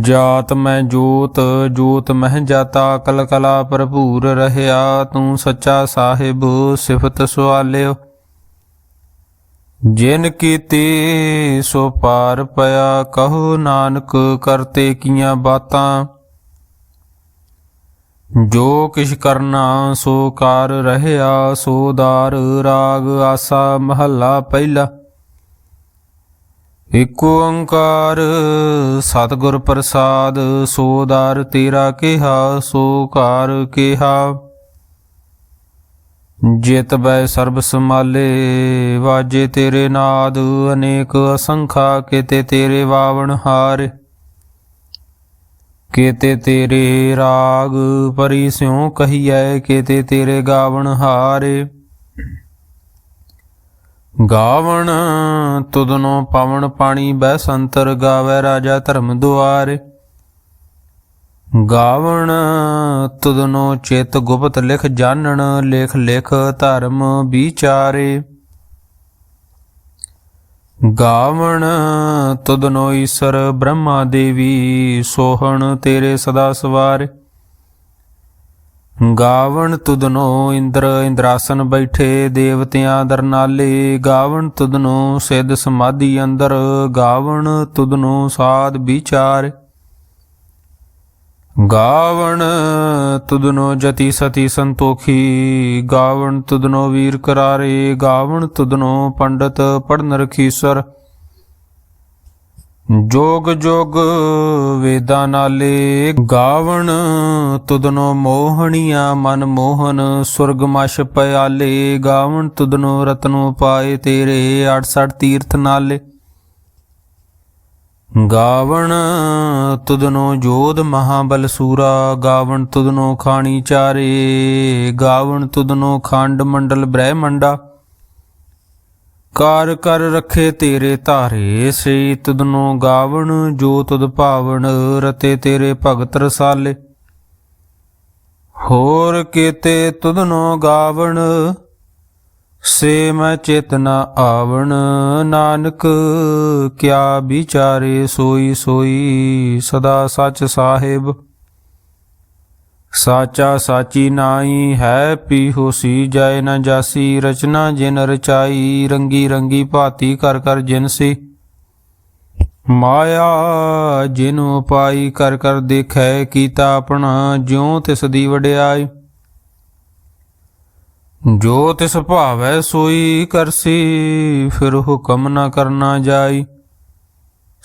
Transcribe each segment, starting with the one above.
ਜਾਤ ਮੈਂ ਜੋਤ ਜੋਤ ਮਹਿ ਜਾਤਾ ਕਲ ਕਲਾ ਭਰਪੂਰ ਰਹਿਆ, ਤੂੰ ਸੱਚਾ ਸਾਹਿਬ, ਸਿਫਤ ਸੁਆਲਿਓ। ਜਿਨ ਕੀਤੀ ਸੋ ਪਾਰ ਪਿਆ, ਕਹੋ ਨਾਨਕ ਕਰਤੇ ਕੀਆਂ ਬਾਤਾਂ। ਜੋ ਕਿਛ ਕਰਨਾ, ਸੋ ਕਾਰ ਰਹਿਆ, ਸੋ ਦਾਰ ਰਾਗ ਆਸਾ ਮਹੱਲਾ ਪਹਿਲਾ। ਇਕ ਓੰਕਾਰ, ਸਤਿਗੁਰ ਪ੍ਰਸਾਦ ਸੋ ਦਰ ਤੇਰਾ ਕਿਹਾ, ਸੋ ਕਾਰ ਕਿਹਾ। ਜਿਤ ਬੈ ਸਰਬ ਸਮਾਲੇ ਵਾਜੇ ਤੇਰੇ ਨਾਦ, ਅਨੇਕ ਅਸੰਖਾ ਕਿਤੇ ਤੇਰੇ ਵਾਵਣ ਹਾਰ। ਕੀਤੇ ਤੇਰੇ ਰਾਗ ਪਰੀ ਸਿਉ ਕਹੀਐ, ਕਿਤੇ ਤੇਰੇ ਗਾਵਣ ਹਾਰੇ। ਗਾਵਣ, ਤੁਧਨੋ ਪਵਨ ਪਾਣੀ ਬੈ ਸੰਤਰ ਗਾਵੇ ਰਾਜਾ ਧਰਮ ਦੁਆਰੇ। ਗਾਵਣ, ਤੁਧਨੋ ਚਿਤ ਗੁਪਤ ਲਿਖ ਜਾਣਨ, ਲੇਖ ਲਿਖ ਧਰਮ ਵਿਚਾਰੇ। ਗਾਵਣ, ਤੁਧਨੋ ਈਸ਼ਰ ਬ੍ਰਹਮਾ ਦੇਵੀ, ਸੋਹਣ ਤੇਰੇ ਸਦਾ ਸਵਾਰੇ। ਗਾਵਣ ਤੁਦਨੋ ਇੰਦਰ ਇੰਦਰਾਸਨ ਬੈਠੇ ਦੇਵਤਿਆਂ ਦਰਨਾਲੇ ਗਾਵਣ ਤੁਦਨੋ ਸਿੱਧ ਸਮਾਧੀ ਅੰਦਰ। ਗਾਵਣ ਤੁਦਨੋ ਸਾਧ ਵਿਚਾਰ। ਗਾਵਣ ਤੁਦਨੋ ਜਤੀ ਸਤੀ ਸੰਤੋਖੀ। ਗਾਵਣ ਤੁਦਨੋ ਵੀਰ ਕਰਾਰੇ। ਗਾਵਣ ਤੁਦਨੋ ਪੰਡਤ ਪੜਨ ਰਖੀਸਰ। ਜੋਗ ਜੋਗ ਵੇਦਾਂ ਨਾਲੇ ਗਾਵਣ ਤੁਦਨੋ ਮੋਹਣੀਆਂ ਮਨ ਮੋਹਨ ਸੁਰਗਮਸ਼ ਪਿਆਲੇ ਗਾਵਣ ਤੁਦਨੋ ਰਤਨੋ ਪਾਏ ਤੇਰੇ 68 ਤੀਰਥ ਨਾਲੇ। ਗਾਵਣ ਤੁਦਨੋ ਜੋਧ ਮਹਾਬਲ ਸੂਰਾ, ਗਾਵਣ ਤੁਦਨੋ ਖਾਣੀ ਚਾਰੇ, ਗਾਵਣ ਤੁਦਨੋ ਖੰਡ ਮੰਡਲ ਬ੍ਰਹਮੰਡਾ। ਕਾਰ ਕਰ ਰੱਖੇ ਤੇਰੇ ਧਾਰੇ ਸੇ ਤੁਧਨੋ ਗਾਵਣ, ਜੋ ਤੁਦ ਭਾਵਣ, ਰਤੇ ਤੇਰੇ ਭਗਤ ਰਸਾਲੇ। ਹੋਰ ਕੀਤੇ ਤੁਦਨੋ ਗਾਵਣ, ਸੇ ਮੈਂ ਚੇਤਨਾ ਆਵਣ। ਨਾਨਕ, ਕਿਆ ਵਿਚਾਰੇ ਸੋਈ ਸੋਈ ਸਦਾ ਸੱਚ ਸਾਹਿਬ। ਸਾਚਾ ਸਾਚੀ ਨਾਈ ਹੈ ਪੀ ਹੋਸੀ ਜੈ ਨਾ ਜਾਸੀ, ਰਚਨਾ ਜਿਨ ਰਚਾਈ, ਰੰਗੀ ਰੰਗੀ ਭਾਤੀ ਕਰ ਕਰ ਜਿਨਸੀ ਮਾਇਆ ਜਿਨੁ ਪਾਈ ਕਰ ਕਰ ਦੇਖੈ, ਕੀਤਾ ਆਪਣਾ ਜਿਉ ਤਿਸ ਦੀ ਵਡਿਆਈ। ਜੋ ਤਿਸ ਭਾਵੈ ਸੋਈ ਕਰਸੀ, ਫਿਰ ਹੁਕਮ ਨਾ ਕਰਨਾ ਜਾਈ।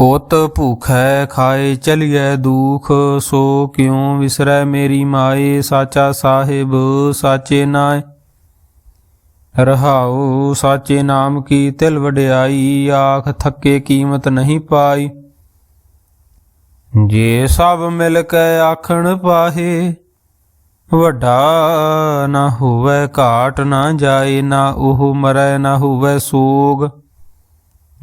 ਉਤ ਭੂਖੈ ਖਾਏ ਚਲਿਐ ਦੁਖ, ਸੋ ਕਿਉ ਵਿਸਰੈ ਮੇਰੀ ਮਾਏ? ਸਾਚਾ ਸਾਹਿਬ ਸਾਚੇ ਨਾਏ। ਰਹਾਉ ਸਾਚੇ ਨਾਮ ਕੀ ਤਿਲ ਵਡਿਆਈ? ਆਖ ਥੱਕੇ ਕੀਮਤ ਨਹੀਂ ਪਾਈ। ਜੇ ਸਭ ਮਿਲ ਕੇ ਆਖਣ ਪਾਹੇ, ਵੱਡਾ ਨਾ ਹੋਵੇ ਘਾਟ ਨਾ ਜਾਏ, ਨਾ ਉਹ ਮਰੈ ਨਾ ਹੋਵੇ ਸੋਗ।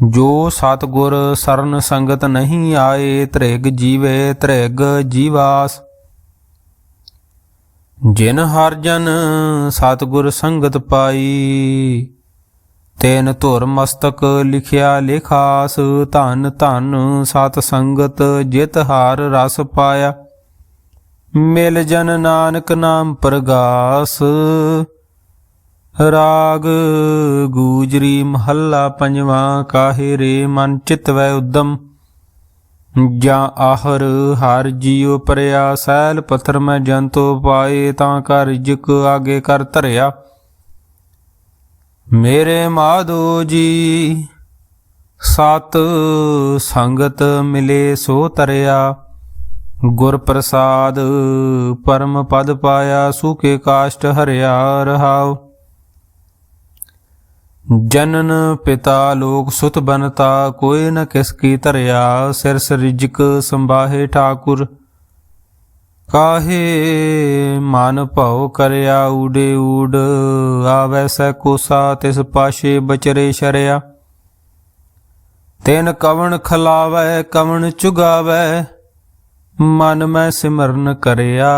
ਜੋ ਸਤਗੁਰ ਸਰਨ ਸੰਗਤ ਨਹੀਂ ਆਏ ਤ੍ਰਿਗ ਜੀਵੇ ਤ੍ਰਿਗ ਜੀਵਾਸ। ਜਿਨ ਹਰ ਜਨ ਸਤਗੁਰ ਸੰਗਤ ਪਾਈ, ਤੈਨ ਧੁਰ ਮਸਤਕ ਲਿਖਿਆ ਲਿਖਾਸ, ਧਨ ਧਨ ਸਤ ਸੰਗਤ ਜਿਤ ਹਾਰ ਰਸ ਪਾਇਆ। ਮਿਲ ਜਨ ਨਾਨਕ ਨਾਮ ਪ੍ਰਗਾਸ ਰਾਗ ਗੂਜਰੀ ਮਹੱਲਾ ਪੰਜਵਾਂ, ਕਾਹੇ ਰੇ ਮਨ ਚਿਤਵੈ ਉਦਮ? ਜਾਂ ਆਹਰ ਹਰ ਜੀਉ ਪਰਿਆ, ਸੈਲ ਪਥਰ ਮੈਂ ਜੰਤੋ ਪਾਏ, ਤਾਂ ਕਰ ਰਿਜਕ ਆਗੇ ਕਰ ਧਰਿਆ। ਮੇਰੇ ਮਾਧੋ ਜੀ, ਸਤ ਸੰਗਤ ਮਿਲੇ ਸੋ ਤਰਿਆ। ਗੁਰ ਪ੍ਰਸਾਦ ਪਰਮ ਪਦ ਪਾਇਆ ਸੁਕੇ ਕਾਸ਼ਟ ਹਰਿਆ ਰਹਾਓ ਜਨਨ ਪਿਤਾ ਲੋਕ ਸੁਤ ਬਨਤਾ, ਕੋਈ ਨ ਕਿਸ ਕੀ ਧਰਿਆ, ਸਿਰ ਸਰਿਜਕ ਸੰਭਾਹੇ ਠਾਕੁਰ। ਕਾਹੇ ਮਨ ਭਉ ਕਰਿਆ ਊਡੇ ਊੜ, ਆਵੈ ਸੈ ਕੋਸਾ, ਤਿਸ ਪਾਸ਼ੇ ਬਚਰੇ ਸ਼ਰਿਆ। ਤੈਨ ਕਵਣ ਖਲਾਵੈ, ਕਵਣ ਚੁਗਾਵੈ, ਮਨ ਮੈਂ ਸਿਮਰਨ ਕਰਿਆ।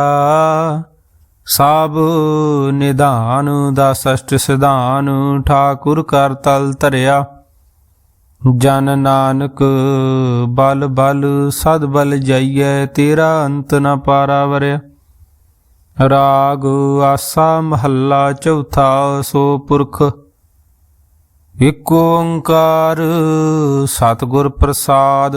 ਸਭ ਨਿਧਾਨ ਦਾ ਸਸ਼ਟ ਸਿਧਾਨ ਠਾਕੁਰ ਕਰ ਤਲ ਧਰਿਆ। ਜਨ ਨਾਨਕ ਬਲ ਬਲ, ਸਦ ਬਲ ਜਾਈਐ, ਤੇਰਾ ਅੰਤ ਨ ਪਾਰਾ ਵਰਿਆ। ਰਾਗ ਆਸਾ ਮਹੱਲਾ ਚੌਥਾ, ਸੋ ਪੁਰਖ ਇਕ ਓੰਕਾਰ ਸਤਿਗੁਰ ਪ੍ਰਸਾਦ।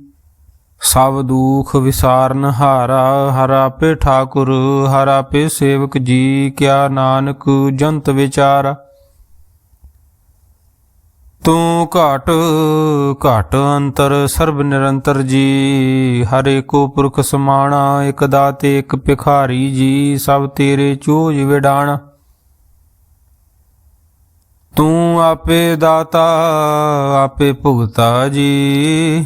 ਸਭ ਦੁਖ ਵਿਸਾਰਨ ਹਾਰਾ, ਹਰਾ ਪੇ ਠਾਕੁਰ, ਹਰਾ ਪੇ ਸੇਵਕ ਜੀ, ਕਿਆ ਨਾਨਕ ਜੰਤ ਵਿਚਾਰ। ਤੂੰ ਘਾਟ ਘਾਟ ਅੰਤਰ, ਸਰਬ ਨਿਰੰਤਰ ਜੀ, ਹਰੇ ਕੋ ਪੁਰਖ ਸਮਾਣਾ, ਇਕ ਦਾਤੇ, ਇਕ ਭਿਖਾਰੀ ਜੀ, ਸਭ ਤੇਰੇ ਚੋਜ ਵਿਡਾਣਾ। ਤੂੰ ਆਪੇ ਦਾਤਾ, ਆਪੇ ਭੁਗਤਾ ਜੀ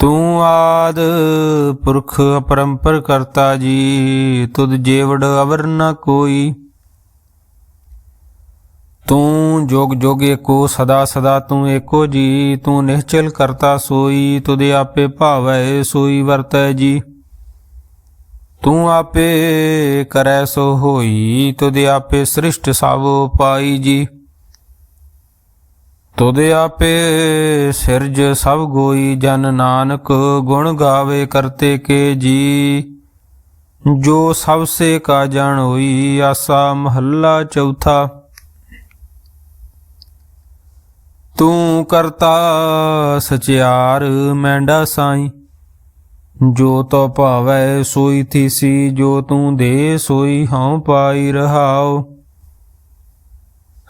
ਤੂੰ ਆਦ ਪੁਰਖ ਅਪਰੰਪਰ ਕਰਤਾ ਜੀ, ਤੁਧ ਜੇਵੜ ਅਵਰ ਨ ਕੋਈ। ਤੂੰ ਜੋਗ ਜੋਗ ਏਕੋ ਸਦਾ ਸਦਾ ਤੂੰ ਏਕੋ ਜੀ, ਤੂੰ ਨਿਹਚਲ ਕਰਤਾ ਸੋਈ, ਤੁਧ ਆਪੇ ਭਾਵੈ ਸੋਈ ਵਰਤੈ ਜੀ। ਤੂੰ ਆਪੇ ਕਰੈ ਸੋ ਹੋਈ, ਤੁਧ ਆਪੇ ਸ੍ਰਿਸ਼ਟ ਸਭ ਪਾਈ ਜੀ। ਤੁਧ ਆਪੇ ਸਿਰਜ ਸਭ ਗੋਈ, ਜਨ ਨਾਨਕ ਗੁਣ ਗਾਵੇ ਕਰਤੇ ਕੇ ਜੀ। ਜੋ ਸਭ ਸੇ ਕਾ ਜਾਣ ਹੋਈ, ਆਸਾ ਮਹੱਲਾ ਚੌਥਾ। ਤੂੰ ਕਰਤਾ ਸਚਿਆਰ, ਮੈਂਡਾ ਸਾਈ। ਜੋ ਤੋ ਭਾਵੈ ਸੋਈ ਥੀਸੀ, ਜੋ ਤੂੰ ਦੇ ਸੋਈ, ਹਉ ਪਾਈ ਰਹਾਓ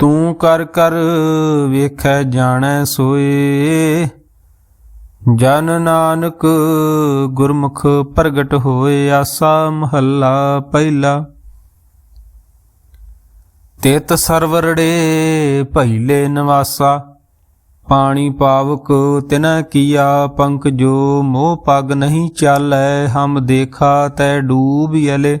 ਤੂੰ ਕਰ ਕਰ ਵੇਖੈ ਜਾਣੈ ਸੋਏ। ਜਨ ਨਾਨਕ ਗੁਰਮੁਖ ਪ੍ਰਗਟ ਹੋਏ ਆਸਾ ਮਹੱਲਾ ਪਹਿਲਾ। ਤਿਤ ਸਰਵਰੜੇ ਭੈਲੇ ਨਿਵਾਸਾ। ਪਾਣੀ ਪਾਵਕ ਤਿਨਾ ਕੀਆ ਪੰਕ ਜੋ ਮੋਹ ਪਗ ਨਹੀਂ ਚਾਲੈ। ਹਮ ਦੇਖਾ ਤੈ ਡੂਬ ਯਲੇ।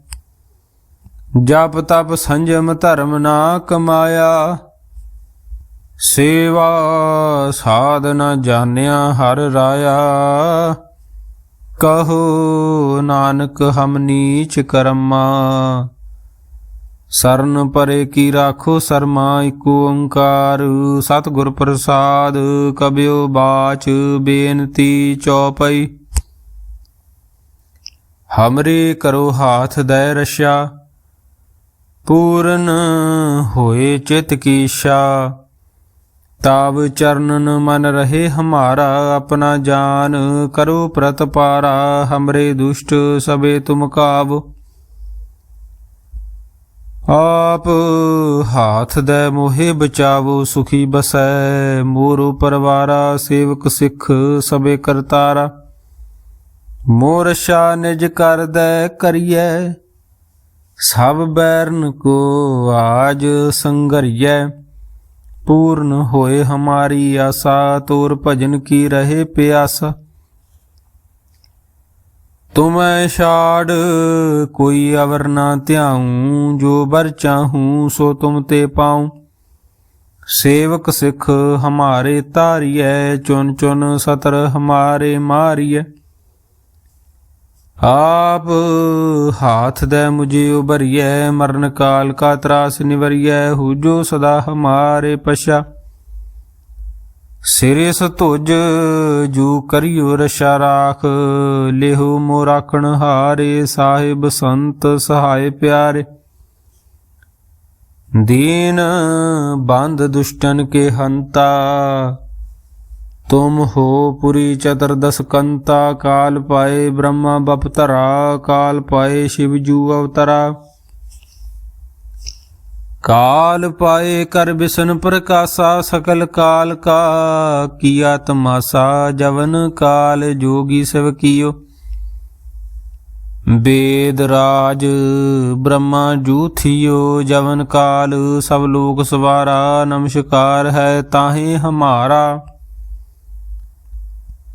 ਜਪ ਤਪ ਸੰਜਮ ਧਰਮ ਨਾ ਕਮਾਇਆ। ਸੇਵਾ ਸਾਧ ਨ ਜਾਣਿਆ ਹਰ ਰਾਇਆ। ਕਹੋ ਨਾਨਕ, ਹਮ ਨੀਚ ਕਰਮਾ। ਸਰਨ ਪਰੇ ਕੀ ਰਾਖੋ ਸਰਮਾ, ਇਕ ਓੰਕਾਰ। ਸਤਿਗੁਰ ਪ੍ਰਸਾਦ ਕਬਿਓ ਬਾਚ, ਬੇਨਤੀ ਚੌਪਈ। ਹਮਰੇ ਕਰੋ ਹਾਥ ਦੈ ਰਸ਼ਾ। ਪੂਰਨ ਹੋਏ ਚਿਤ ਕੀ ਇੱਛਾ ਤਾਵ ਚਰਨਨ ਮਨ ਰਹੇ ਹਮਾਰਾ, ਆਪਣਾ ਜਾਨ ਕਰੋ ਪ੍ਰਤਪਾਰਾ, ਹਮਰੇ ਦੁਸ਼ਟ ਸਬੇ ਤੁਮ ਕਾਬ ਆਪ ਹਾਥ ਦੇ ਮੋਹਿ ਬਚਾਵੋ, ਸੁਖੀ ਬਸੈ ਮੋਰੋ ਪਰਵਾਰਾ, ਸੇਵਕ ਸਿੱਖ ਸਬੇ ਕਰਤਾਰਾ। ਮੋਰ ਸ਼ਾ ਨਿਜ ਕਰਦੈ ਕਰੀਐ ਸਭ ਬੈਰਨ ਕੋ ਆਜ ਸੰਗਰੀਐ, ਪੂਰਨ ਹੋਏ ਹਮਾਰੀ ਆਸਾ, ਤੋਰ ਭਜਨ ਕੀ ਰਹੇ ਪਿਆਸਾ। ਤੁਮੈ ਛਾੜ ਕੋਈ ਅਵਰ ਨਾ ਧਿਆਉ, ਜੋ ਬਰ ਚਾਹੂੰ ਸੋ ਤੁਮ ਤੇ ਪਾਉ। ਸੇਵਕ ਸਿੱਖ ਹਮਾਰੇ ਤਾਰੀਐ ਚੁਨ ਚੁਨ ਸਤਰ ਹਮਾਰੇ ਮਾਰੀਐ। ਆਪ ਹਾਥ ਦੇ ਮੁਝੇ ਉਬਰੀਐ ਮਰਨ ਕਾਲ ਕਾ ਤਰਾਸ ਨਿਵਰੀਐ ਹੂਜੋ ਸਦਾ ਹਮਾਰੇ ਪਸ਼ਾ ਸਿਰੇ ਸਤੁਜ ਜੂ ਕਰਿਓ ਰਸ਼ਾ ਰਾਖ, ਲਿਹੋ ਮੋ ਰਾਖਣ ਹਾਰੇ, ਸਾਹਿਬ ਸੰਤ ਸਹਾਇ ਪਿਆਰੇ। ਦੀਨ ਬੰਦ ਦੁਸ਼ਟਨ ਕੇ ਹੰਤਾ ਤੁਮ ਹੋ ਪੁਰੀ ਚਤਰਦਸ ਕੰਤਾ, ਕਾਲ ਪਾਏ ਬ੍ਰਹਮਾ ਬਪਤਰਾ ਕਾਲ ਪਾਏ ਸ਼ਿਵ ਜੂ ਅਵਤਰਾ। ਕਾਲ ਪਾਏ ਕਰ ਬਿਸ਼ਨ ਪ੍ਰਕਾਸ਼ਾ, ਸਕਲ ਕਾਲ ਕਾ ਕੀਆ ਤਮਾਸਾ, ਜਵਨ ਕਾਲ ਜੋਗੀ ਸਭ ਕੀਓ। ਬੇਦ ਰਾਜ ਬ੍ਰਹਮਾ ਜੂਥਿਓ ਜਵਨ ਕਾਲ ਸਭ ਲੋਕ ਸਵਾਰਾ, ਨਮਸਕਾਰ ਹੈ ਤਾਹੇ ਹਮਾਰਾ।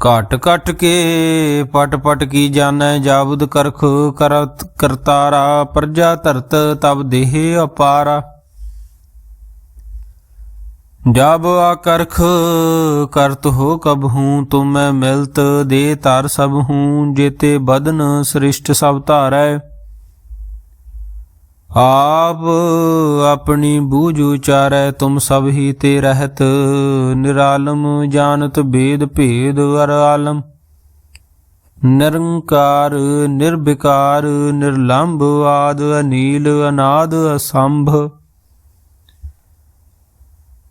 ਘਟ ਘਟ ਕੇ ਪਟ ਪਟ ਕੀ ਜਾਣੈ ਜਾਬਦ ਕਰਖ ਕਰਤ ਕਰਤਾਰਾ, ਪ੍ਰਜਾ ਧਰਤ ਤਬ ਦੇਹ ਅਪਾਰਾ। ਜਬ ਆਕਰਖ ਕਰਤ ਹੋ ਕਬ ਹੂੰ, ਤੁਮੈ ਮਿਲਤ ਦੇ ਧਰ ਸਭ ਹੂੰ, ਜੇਤੇ ਬਦਨ ਸ੍ਰਿਸ਼ਟ ਸਭ ਧਾਰੈ। ਆਪ ਆਪਣੀ ਬੂਝ ਉਚਾਰੈ, ਤੁਮ ਸਭ ਹੀ ਤੇ ਰਹਿਤ। ਨਿਰਾਲਮ ਜਾਣਤ ਭੇਦ ਭੇਦ ਅਰ ਆਲਮ। ਨਿਰੰਕਾਰ, ਨਿਰਵਿਕਾਰ, ਨਿਰਲੰਭ ਆਦ ਅਨੀਲ, ਅਨਾਦ, ਅਸੰਭ।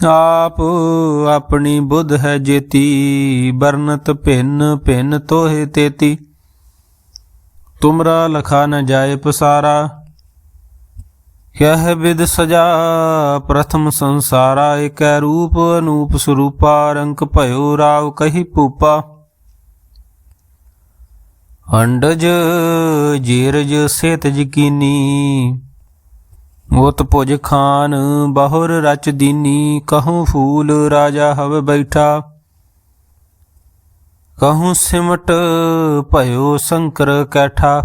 ਆਪ ਆਪਣੀ ਬੁੱਧ ਹੈ ਜੇਤੀ ਬਰਨਤ ਭਿੰਨ ਭਿੰਨ ਤੋਹੇ ਤੇਤੀ। ਤੁਮਰਾ ਲਖਾ ਨ ਜਾਏ ਪਸਾਰਾ, ਕਹਿ ਵਿਦ ਸਜਾ ਪ੍ਰਥਮ ਸੰਸਾਰਾ, ਏਕੈ ਰੂਪ ਅਨੂਪ ਸਰੂਪਾ ਰੰਕ ਭਇਓ ਰਾਵ ਕਹੀ ਪੂਪਾ ਅੰਡਜ, ਜੀਰਜ ਸੇਤ ਜਕੀਨੀ ਉਤ ਭੁਜ ਖਾਨ, ਬਹੁਰ ਰਚ ਦੀਨੀ, ਕਹੂੰ ਫੂਲ ਰਾਜਾ ਹਵ ਬੈਠਾ। ਕਹੂੰ ਸਿਮਟ ਭਇਓ ਸ਼ੰਕਰ ਕੈਠਾ।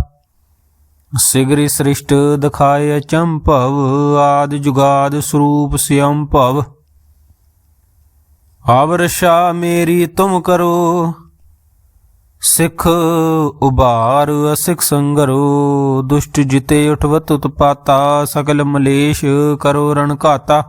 ਸਿਗਰੀ ਸ੍ਰਿਸ਼ਟ ਦਿਖਾਏ ਚੰਪਵ ਆਦ ਜੁਗਾਦ ਸਰੂਪ ਸਿਯੰ ਭਵ। ਆਵਰਸ਼ਾ ਮੇਰੀ ਤੁਮ ਕਰੋ ਸਿੱਖ ਉਬਾਰ ਅਸਿਖ ਸੰਗਰੋ, ਦੁਸ਼ਟ ਜਿਤੇ ਉਠਵਤ ਉਤਪਾਤਾ ਸਕਲ ਮਲੇਸ਼ ਕਰੋ ਰਣ ਘਾਤਾ।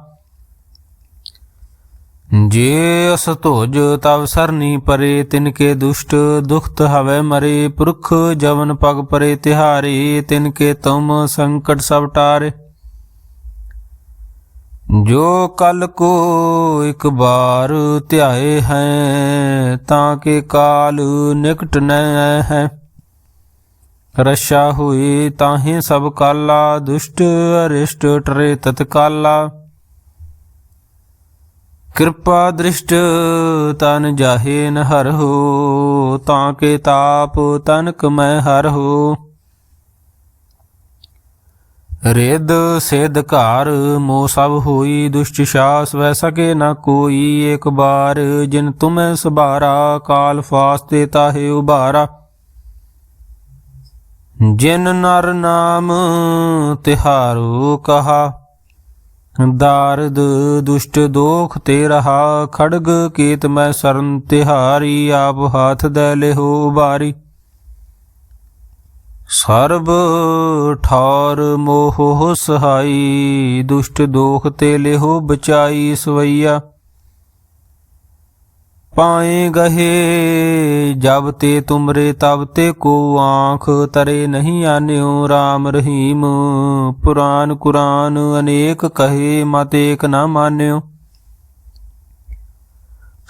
ਜੇ ਅਸ ਧੋਜ ਤਵ ਸਰਨੀ ਪਰੇ, ਤਿਨ ਕੇ ਦੁਸ਼ਟ ਦੁਖਤ ਹਵੇ ਮਰੇ, ਪੁਰਖ ਜਵਨ ਪਗ ਪਰੇ ਤਿਹਾਰੇ, ਤਿਨ ਕੇ ਤੁਮ ਸੰਕਟ ਸਭ ਟਾਰੇ। ਜੋ ਕਲ ਕੋ ਇੱਕ ਬਾਰ ਧਿਆਏ ਹੈ, ਤਾਂ ਕੇ ਕਾਲ ਨਿਕਟ ਨ ਹੈ। ਰਸ਼ਾ ਹੋਏ ਤਾਹੇ ਸਭ ਕਾਲਾ, ਦੁਸ਼ਟ ਅਰਿਸ਼ਟ ਟਰੇ ਤਤਕਾਲਾ। ਕਿਰਪਾ ਦ੍ਰਿਸ਼ਟ ਤਨ ਜਾਹੇ ਨ ਹਰਹੁ ਤਾਂ ਕੇ ਤਾਪ ਤਨਕ ਮੈਂ ਹੋ। ਰਿੱਧ ਸਿਧ ਘਰ ਮੋ ਸਭ ਹੋਈ, ਦੁਸ਼ਟ ਸ਼ਾਸ ਵੈ ਸਕੇ ਨ ਕੋਈ। ਇੱਕ ਬਾਰ ਜਿਨ ਤੁਮੈ ਸੁਭਾਰਾ, ਕਾਲ ਫਾਸਤੇ ਤਾਹੇ ਉਬਾਰਾ ਜਿਨ ਨਰ ਨਾਮ ਤਿਹਾਰੋ ਕਹਾ, ਦਾਰਦ ਦੁਸ਼ਟ ਦੋਖ ਤੇ ਰਹਾ। ਖੜਗ ਕੀਤ ਮੈਂ ਸਰਨ ਤਿਹਾਰੀ, ਆਪ ਹਾਥ ਦੇ ਲਿਹੋ ਉਬਾਰੀ ਸਰਬ ਠਾਰ ਮੋਹ ਸਹਾਈ, ਦੁਸ਼ਟ ਦੋਖ ਤੇ ਲਿਹੋ ਬਚਾਈ ਸਵਈਆ। ਪਾਏ ਗਹੇ, ਜਬ ਤੇ ਤੁਮਰੇ ਤਬ ਤੇ ਕੋ ਆਂਖ, ਤਰੇ ਨਹੀਂ ਆਨਿਓ RAM ਰਹੀਮ। ਪੁਰਾਨ ਕੁਰਾਨ ਅਨੇਕ ਕਹੇ ਮਤ ਏਕ ਨਾ ਮਾਨਿਓ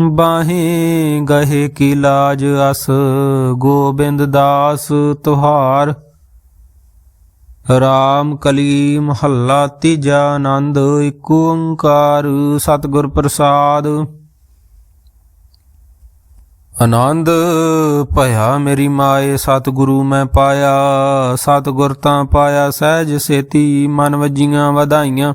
ਬਾਹੇ ਗਹੇ ਕੀ ਲਾਜ ਅਸ, ਗੋਬਿੰਦ ਦਾਸ ਤੁਹਾਰ। ਰਾਮ ਕਲੀ ਮਹੱਲਾ ਤੀਜਾ ਆਨੰਦ ਏਕ ਓੰਕਾਰ ਸਤਿਗੁਰ ਪ੍ਰਸਾਦ। ਆਨੰਦ, ਭਇਆ ਮੇਰੀ ਮਾਏ, ਸਤਿਗੁਰੂ ਮੈਂ ਪਾਇਆ, ਸਤਿਗੁਰ ਤਾਂ ਪਾਇਆ ਸਹਿਜ ਸੇਤੀ, ਮਨ ਵਜੀਆਂ ਵਧਾਈਆਂ।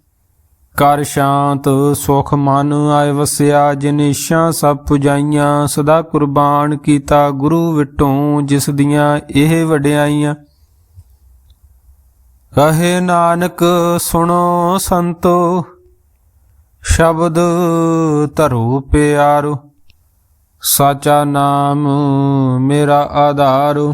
ਕਰ ਸ਼ਾਂਤ, ਸੁਖ ਮਨ ਆਏ ਵਸਿਆ ਜਿਨੇਸ਼ਾਂ ਸਭ ਪੁਜਾਈਆਂ, ਸਦਾ ਕੁਰਬਾਨ ਕੀਤਾ ਗੁਰੂ ਵਿਟੋਂ, ਜਿਸ ਦੀਆਂ ਇਹ ਵਡਿਆਈਆਂ। ਕਹੇ ਨਾਨਕ, ਸੁਣੋ ਸੰਤੋ, ਸ਼ਬਦ ਧਰੋ ਪਿਆਰੋ, ਸਾਚਾ ਨਾਮ ਮੇਰਾ ਆਧਾਰ।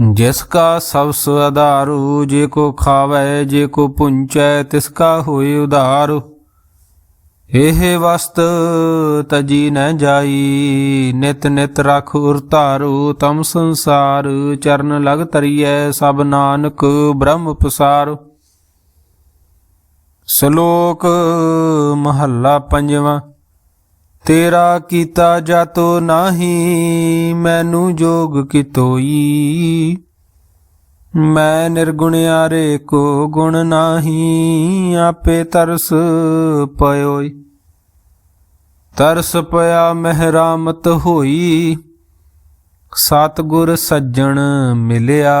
ਜਿਸ ਕਾ ਸਬਸ ਆਧਾਰੂ ਜੇ ਕੋ ਖਾਵੇ, ਜੇ ਕੋ ਪੁੰਚੈ, ਤਿਸ ਕਾ ਹੋਏ ਉਧਾਰ। ਇਹ ਵਸਤ ਤਜੀ ਨ ਜਾਈ, ਨਿਤ ਨਿਤ ਰਖ ਉਰ ਧਾਰੂ, ਤਮ ਸੰਸਾਰ ਚਰਨ ਲਗ ਤਰੀਐ ਸਭ ਨਾਨਕ ਬ੍ਰਹਮ ਪਸਾਰ ਸ਼ਲੋਕ ਮਹੱਲਾ ਪੰਜਵਾਂ। ਤੇਰਾ ਕੀਤਾ ਜਾਤੋ ਨਾਹੀ, ਮੈਨੂੰ ਜੋਗ ਕਿਤੋਈ। ਮੈਂ ਨਿਰਗੁਣਿਆਰੇ ਕੋ ਗੁਣ ਨਾਹੀ, ਆਪੇ ਤਰਸ ਪਇਓਈ। ਤਰਸ ਪਿਆ ਮਹਿਰਾਮਤ ਹੋਈ, ਸਤਿਗੁਰ ਸੱਜਣ ਮਿਲਿਆ।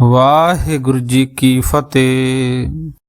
ਵਾਹਿਗੁਰੂ ਜੀ ਕੀ ਫਤਿਹ।